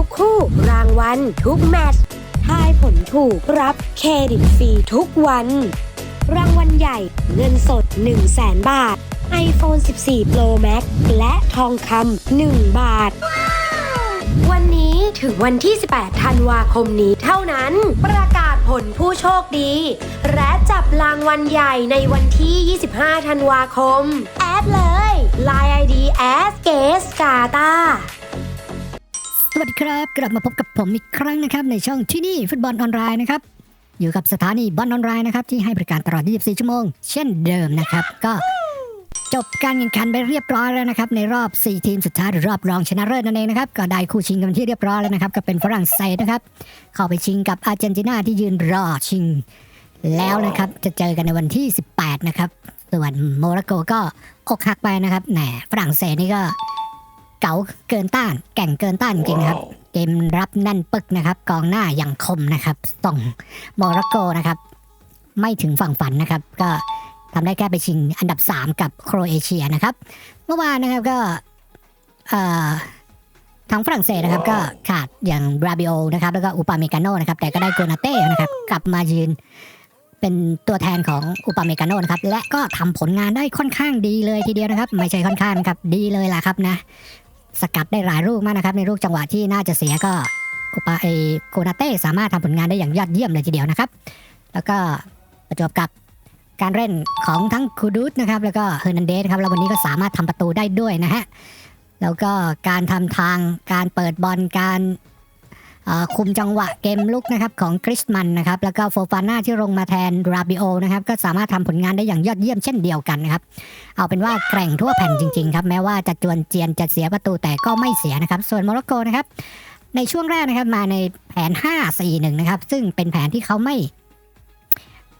ทุกคู่ รางวัลทุกแมตช์ทายผลถูกรับเครดิตฟรีทุกวัน รางวัลใหญ่เงินสด 1 0 0 0 0แบาท iPhone 14 Pro Max และทองคำ1บาท วันนี้ถึงวันที่ 18 ธันวาคมนี้เท่านั้น ประกาศผลผู้โชคดี และจับรางวัลใหญ่ในวันที่ 25 ธันวาคม แอดเลย Line ID s g a s g a t a วัสดีครับ กลับมาพบกับผมอีกครั้งนะครับ ในช่องที่นี่ฟุตบอลออนไลน์นะครับ อยู่กับสถานีบอลออนไลน์นะครับ ที่ให้บริการตลอด 24 ชั่วโมง เช่นเดิมนะครับ ก็จบการแข่งขันไปเรียบร้อยแล้วนะครับ ในรอบ 4 ทีมสุดท้ายหรือรอบรองชนะเลิศนั่นเองนะครับ ก็ได้คู่ชิงกันที่เรียบร้อยแล้วนะครับ ก็เป็นฝรั่งเศสนะครับ เข้าไปชิงกับอาร์เจนตินาที่ยืนรอชิง แล้วนะครับ จะเจอกันในวันที่ 18 นะครับ ส่วนโมร็อกโกก็อกหักไปนะครับ แหมฝรั่งเศสนี่ก็ เก๋าเกินต้าน แก่งเกินต้านจริงๆนะครับ เกมรับแน่นปึกนะครับ กองหน้าอย่างคมนะครับ ส่งโมร็อกโกนะครับ ไม่ถึงฝั่งฝันนะครับ ก็ทำได้แค่ไปชิงอันดับ 3 กับโครเอเชียนะครับ เมื่อวานนะครับก็เอ่อทางฝรั่งเศสนะครับก็ขาดอย่างบราบิโอนะครับแล้วก็อุปาเมกาโนนะครับแต่ก็ได้โกนาเต้นะครับกลับมายืนเป็นตัวแทนของอุปาเมกาโนนะครับและก็ทำผลงานได้ค่อนข้างดีเลยทีเดียวนะครับ ไม่ใช่ค่อนข้างนะครับดีเลยล่ะครับนะ สกัดได้หลายลูกมากนะครับ ในลูกจังหวะที่น่าจะเสียก็อุปาเอโกนาเต้สามารถทำผลงานได้อย่างยอดเยี่ยมเลยทีเดียวนะครับ แล้วก็ประจบกับการเล่นของทั้งคูดูสนะครับ แล้วก็เฮอร์นันเดสครับแล้ววันนี้ก็สามารถทำประตูได้ด้วยนะฮะแล้วก็การทำทางการเปิดบอลการ คุมจังหวะเกมลุกนะครับของคริสมันนะครับแล้วก็โฟฟาน่าที่ลงมาแทนราบิโอนะครับก็สามารถทำผลงานได้อย่างยอดเยี่ยมเช่นเดียวกันนะครับเอาเป็นว่าแกร่งทั่วแผ่นจริงๆครับแม้ว่าจะจวนเจียนจะเสียประตูแต่ก็ไม่เสียนะครับ ส่วนโมร็อกโกนะครับในช่วงแรกนะครับมาในแผน 5-4-1 นะครับ ซึ่งเป็นแผนที่เขาไม่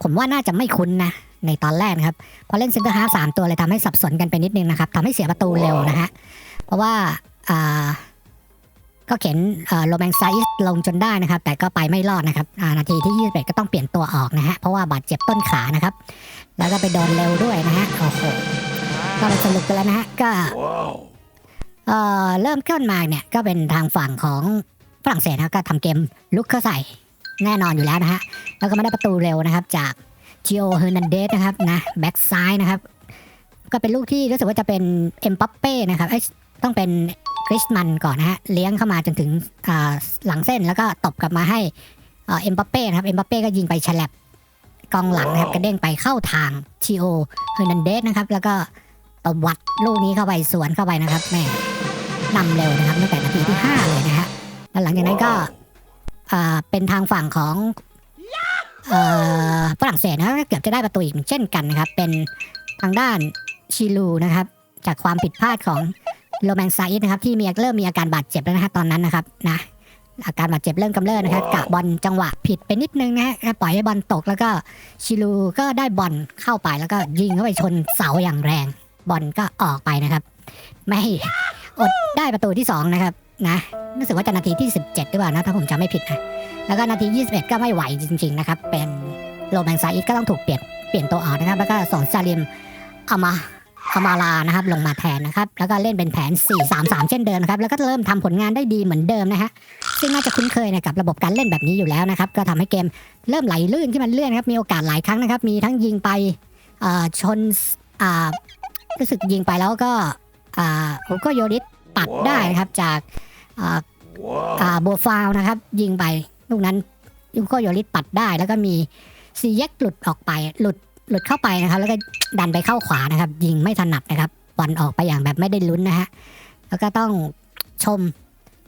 ผมว่าน่าจะไม่คุ้นนะ ในตอนแรกนะครับ พอเล่นเซนเตอร์ฮาร์ฟสามตัวเลยทำให้สับสนกันไปนิดนึงนะครับทำให้เสียประตูเร็วนะฮะเพราะว่าอ่า ก็เข็นโรแมนไซส์ลงจนได้นะครับ แต่ก็ไปไม่รอดนะครับนาทีที่ 21 ก็ต้องเปลี่ยนตัวออกนะฮะเพราะว่าบาดเจ็บต้นขานะครับ แล้วก็ไปโดนเร็วด้วยนะฮะโอ้โหก็ไปสรุปกันแล้วนะฮะก็เอ่อเริ่มขึ้นมาเนี่ยก็เป็นทางฝั่งของฝรั่งเศสนะก็ทำเกมลุกเข้าใส่แน่นอนอยู่แล้วนะฮะแล้วก็ไม่ได้ประตูเร็วนะครับ จากจิโอเฮอร์นันเดสนะครับนะแบ็กซ้ายนะครับ ก็เป็นลูกที่รู้สึกว่าจะเป็นเอ็มปัปเป้นะครับต้องเป็น ริสมันก่อนนะฮะเลี้ยงเข้ามาจนถึงอ่าหลังเส้นแล้วก็ตบกลับมาให้เอ่อ็มปัปเป้นะครับเอ็มปัปเป้ก็ยิงไปฉลับกองหลังนะครับกระเด้งไปเข้าทางชิโอเฮอร์นันเดสนะครับ แล้วก็ตบวัดลูกนี้เข้าไปสวนเข้าไปนะครับแหม่นำเร็วนะครับตั้งแต่นาทีที่ 5 เลยนะฮะแล้วหลังจากนั้นก็อ่าเป็นทางฝั่งของเอ่อฝรั่งเศสนะครับเกือบจะได้ประตูอีกเช่นกันนะครับ เป็นทางด้านชิลูนะครับ จากความผิดพลาดของ โรแมนไซด์นะครับที่มีเริ่มมีอาการบาดเจ็บแล้วนะฮะตอนนั้นนะครับนะอาการบาดเจ็บเริ่มกำเริบนะครับกะบอลจังหวะผิดไปนิดนึงนะฮะปล่อยให้บอลตกแล้วก็ชิลูก็ได้บอลเข้าไปแล้วก็ยิงเข้าไปชนเสาอย่างแรง บอลก็ออกไปนะครับ ไม่อดได้ประตูที่ 2 นะครับนะรู้สึกว่าจะนาทีที่ 17หรือเปล่านะถ้าผมจำไม่ผิดนะแล้วก็นาที 21 ก็ไม่ไหวจริง ๆ นะครับ เป็นโรแมนซาอิสก็ต้องถูกเปลี่ยนเปลี่ยนตัวออกนะครับ แล้วก็ส่งซาลิมอามา อามาลานะครับลงมาแทนนะครับ แล้วก็เล่นเป็นแผน 4-3-3 เช่นเดิมนะครับ แล้วก็เริ่มทำผลงานได้ดีเหมือนเดิมนะฮะซึ่งน่าจะคุ้นเคยนะกับระบบการเล่นแบบนี้อยู่แล้วนะครับ ก็ทำให้เกมเริ่มไหลลื่นขึ้นมาเรื่อยๆนครับ มีโอกาสหลายครั้งนะครับ มีทั้งยิงไปชนรู้สึกยิงไปแล้วก็อ่าโอโยริสปัดได้นะครับจากอ่าอ่าบัวฟาวนะครับ ยิงไปลูกนั้นยูโกโยริสปัดได้ แล้วก็มีซีเย็กหลุดออกไปหลุด หลุดเข้าไปนะครับ แล้วก็ดันไปเข้าขวานะครับ ยิงไม่ถนัดนะครับบอลออกไปอย่างแบบไม่ได้ลุ้นนะฮะแล้วก็ต้องชม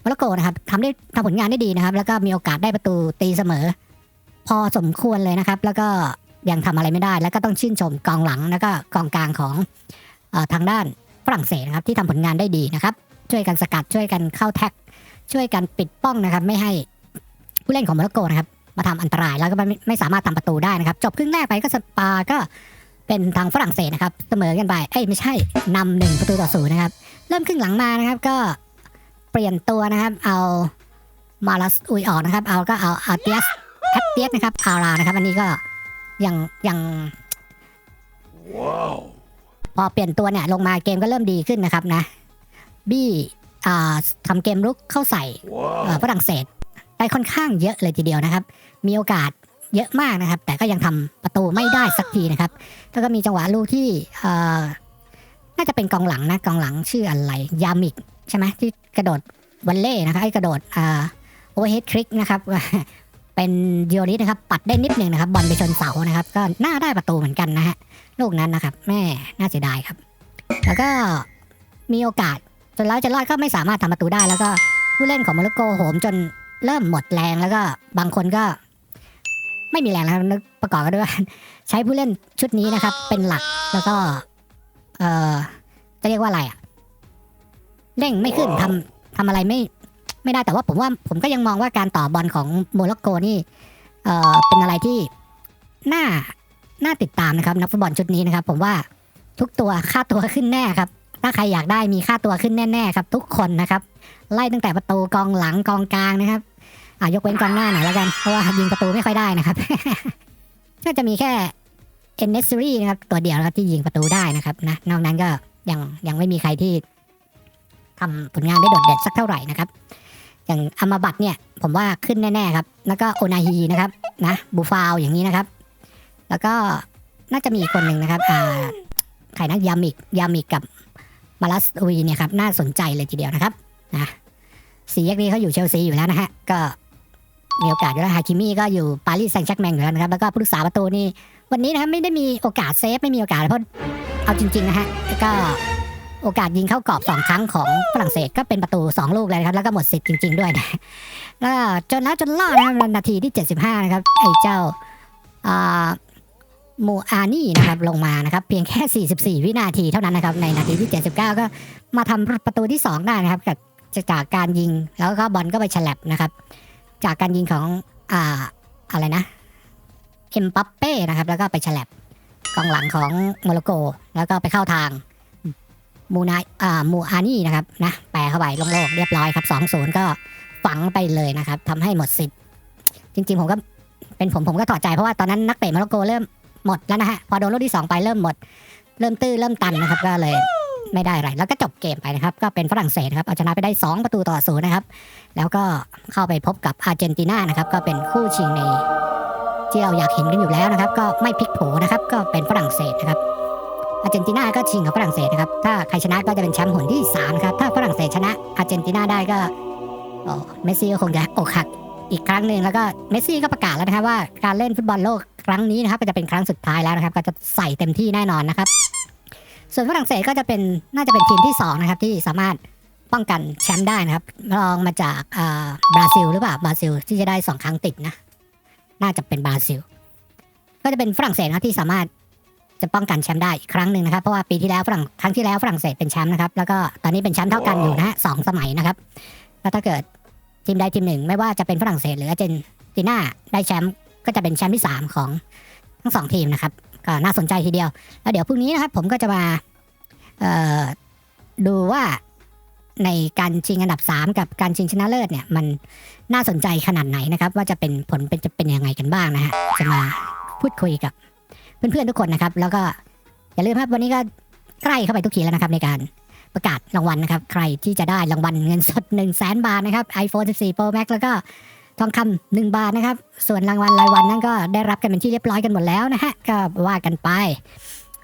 โมร็อกโกนะครับทำได้ทำผลงานได้ดีนะครับ แล้วก็มีโอกาสได้ประตูตีเสมอ พอสมควรเลยนะครับ แล้วก็ยังทำอะไรไม่ได้ แล้วก็ต้องชื่นชมกองหลังแล้วก็กองกลางของอทางด้านฝรั่งเศสนะครับ ที่ทำผลงานได้ดีนะครับ ช่วยกันสกัดช่วยกันเข้าแท็ก ช่วยกันปิดป้องนะครับ ไม่ให้ผู้เล่นของโมร็อกโกนะครับ มาทำอันตรายแล้วก็ไม่ไม่สามารถทำประตูได้นะครับ จบครึ่งแรกไปก็สปาก็เป็นทางฝรั่งเศสนะครับเสมอกันไปเอ้ยไม่ใช่นำหนึ่งประตูต่อศูนย์นะครับ เริ่มครึ่งหลังมานะครับ ก็เปลี่ยนตัวนะครับ เอามาลัสอุยออกนะครับ เอาก็เอาอาเตียสแอตเตียสนะครับอารานะครับ อันนี้ก็ยังยังพอเปลี่ยนตัวเนี่ยลงมาเกมก็เริ่มดีขึ้นนะครับนะบี้อ่าทำเกมรุกเข้าใส่เอ่อฝรั่งเศส ได้ค่อนข้างเยอะเลยทีเดียวนะครับ มีโอกาสเยอะมากนะครับ แต่ก็ยังทำประตูไม่ได้สักทีนะครับ แล้วก็มีจังหวะลูกที่เอ่อน่าจะเป็นกองหลังนะกองหลังชื่ออะไรยามิกใช่ไหมที่กระโดดวันเล่นะครับไอ้กระโดดอ่าโอเวอร์เฮดคลิกนะครับเป็นดิโอริสนะครับ ปัดได้นิดหนึ่งนะครับบอลไปชนเสานะครับ ก็น่าได้ประตูเหมือนกันนะฮะลูกนั้นนะครับแม่น่าเสียดายครับ แล้วก็มีโอกาสจนแล้วจะรอดก็ไม่สามารถทำประตูได้ แล้วก็ผู้เล่นของโมร็อกโกโหมจน เริ่มหมดแรงแล้วก็บางคนก็ไม่มีแรงแล้วนึกประกอบกันด้วยว่าใช้ผู้เล่นชุดนี้นะครับ เป็นหลักแล้วก็ เอ่อจะเรียกว่าอะไรอะเร่งไม่ขึ้นทำทำอะไรไม่ ไม่ได้แต่ว่าผมว่าผมก็ยังมองว่าการต่อบอลของโมร็อกโกนี่ เอ่อเป็นอะไรที่น่าน่าติดตามนะครับ นักฟุตบอลชุดนี้นะครับ ผมว่าทุกตัวค่าตัวขึ้นแน่ครับ ถ้าใครอยากได้มีค่าตัวขึ้นแน่ๆครับ ทุกคนนะครับ ไล่ตั้งแต่ประตูกองหลังกองกลางนะครับ อ่ายกเว้นกองหน้าหน่อยแล้วกัน เพราะว่ายิงประตูไม่ค่อยได้นะครับ ก็จะมีแค่เอนเนสซรีนะครับตัวเดียวนะครับที่ยิงประตูได้นะครับนะนอกนั้นก็ยังยังไม่มีใครที่ทำผลงานได้โดดเด่นสักเท่าไหร่นะครับ อย่างอามาบัตเนี่ยผมว่าขึ้นแน่ๆครับ แล้วก็โอนาฮีนะครับนะบูฟาวอย่างนี้นะครับ แล้วก็น่าจะมีคนหนึ่งนะครับอ่าใครนะยามิกยามิกกับมาลัสวีเนี่ยครับน่าสนใจเลยทีเดียวนะครับนะสีแยกนี้เขาอยู่เชลซีอยู่แล้วนะฮะก็ มีโอกาสอยู่แล้วฮาคิมี่ก็อยู่ปารีสแซงต์แชร์กแมงอยู่แล้วนะครับ แล้วก็ผู้รักษาประตูนี่วันนี้นะครับไม่ได้มีโอกาสเซฟไม่มีโอกาสเพราะเอาจริงๆนะฮะก็โอกาสยิงเข้ากรอบสองครั้งของฝรั่งเศสก็เป็นประตูสองลูกเลยนะครับ แล้วก็หมดสิทธิ์จริง ๆ ด้วยนะแล้วก็จนแล้วจนรอดนะครับนาทีที่ 75 นะครับ ไอ้เจ้าอ่ามูอานี่นะครับลงมานะครับเพียงแค่ 44 วินาทีเท่านั้นนะครับ ในนาทีที่ 79 ก็มาทำประตูที่ 2 ได้นะครับกับจากการยิงแล้วก็บอลก็ไปฉลับนะครับ จากการยิงของอ่าอะไรนะเอ็มปัปเป้นะครับ แล้วก็ไปฉลับกองหลังของโมร็อกโก แล้วก็ไปเข้าทางมูนาอ่ามูอานี่นะครับนะแปะเข้าไปลงโล่งๆเรียบร้อยครับ2-0ก็ฝังไปเลยนะครับทำให้หมดสิทธิ์จริง ๆ ผมก็เป็นผมผมก็ถอดใจเพราะว่าตอนนั้นนักเตะโมร็อกโกเริ่มหมดแล้วนะฮะพอโดนลูกที่สองไปเริ่มหมด เริ่มตื้อเริ่มตันนะครับก็เลย ไม่ได้อะไร แล้วก็จบเกมไปนะครับ ก็เป็นฝรั่งเศสครับเอาชนะไปได้ 2 ประตูต่อศูนย์นะครับ แล้วก็เข้าไปพบกับอาร์เจนตินานะครับ ก็เป็นคู่ชิงในที่เราอยากเห็นกันอยู่แล้วนะครับ ก็ไม่พลิกโผนะครับ ก็เป็นฝรั่งเศสนะครับ อาร์เจนตินาก็ชิงกับฝรั่งเศสนะครับ ถ้าใครชนะก็จะเป็นแชมป์หนที่สามนะครับ ถ้าฝรั่งเศสชนะอาร์เจนตินาได้ก็โอ้เมสซี่ก็คงจะอกหักอีกครั้งหนึ่งแล้วก็เมสซี่ก็ประกาศแล้วนะครับว่าการเล่นฟุตบอลโลกครั้งนี้นะครับก็จะเป็นครั้งสุดท้ายแล้วนะครับ ก็จะใส่เต็มที่แน่นอนนะครับ ส่วนฝรั่งเศสก็จะเป็นน่าจะเป็นทีมที่สองนะครับที่สามารถป้องกันแชมป์ได้นะครับรองมาจากอ่าบราซิลหรือเปล่าบราซิลที่จะได้สองครั้งติดนะน่าจะเป็นบราซิล ก็จะเป็นฝรั่งเศสนะที่สามารถจะป้องกันแชมป์ได้อีกครั้งหนึ่งนะครับเพราะว่าปีที่แล้วฝรั่งครั้งที่แล้วฝรั่งเศสเป็นแชมป์นะครับแล้วก็ตอนนี้เป็นแชมป์เท่ากันอยู่นะฮะสองสมัยนะครับแล้วถ้าเกิดทีมใดทีมหนึ่ง ไม่ว่าจะเป็นฝรั่งเศสหรืออาร์เจนตินาได้แชมป์ก็จะเป็นแชมป์ที่ 3 ของ ทั้งสองทีมนะครับก็น่าสนใจทีเดียว แล้วเดี๋ยวพรุ่งนี้นะครับ ผมก็จะมาดูว่าในการชิงอันดับ 3 กับการชิงชนะเลิศเนี่ยมันน่าสนใจขนาดไหนนะครับ ว่าจะเป็นผลเป็นจะเป็นยังไงกันบ้างนะฮะจะมาพูดคุยกับเพื่อนๆทุกคนนะครับ แล้วก็อย่าลืมครับวันนี้ก็ใกล้เข้าไปทุกทีแล้วนะครับ ในการประกาศรางวัลนะครับ ใครที่จะได้รางวัลเงินสด1 0 0 0 0แบาทนะครับ iPhone 14 Pro Max แล้วก็ ทองคำ1บาทนะครับ ส่วนรางวัลรายวันนั้นก็ได้รับกันเป็นที่เรียบร้อยกันหมดแล้วนะฮะ ก็ว่ากันไป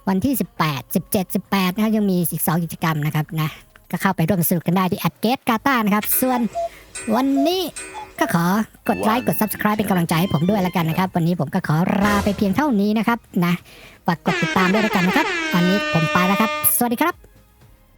วันที่ 18 17 18นะครับยังมีอีก2กิจกรรมนะครับนะ ก็เข้าไปร่วมสนุกกันได้ที่แอดเกตกาตานะครับ ส่วนวันนี้ก็ขอกดไลค์กด Subscribe เป็นกำลังใจให้ผมด้วยแล้วกันนะครับ วันนี้ผมก็ขอลาไปเพียงเท่านี้นะครับนะฝากกดติดตามด้วยแล้วกันนะครับ วันนี้ผมไปแล้วครับ สวัสดีครับ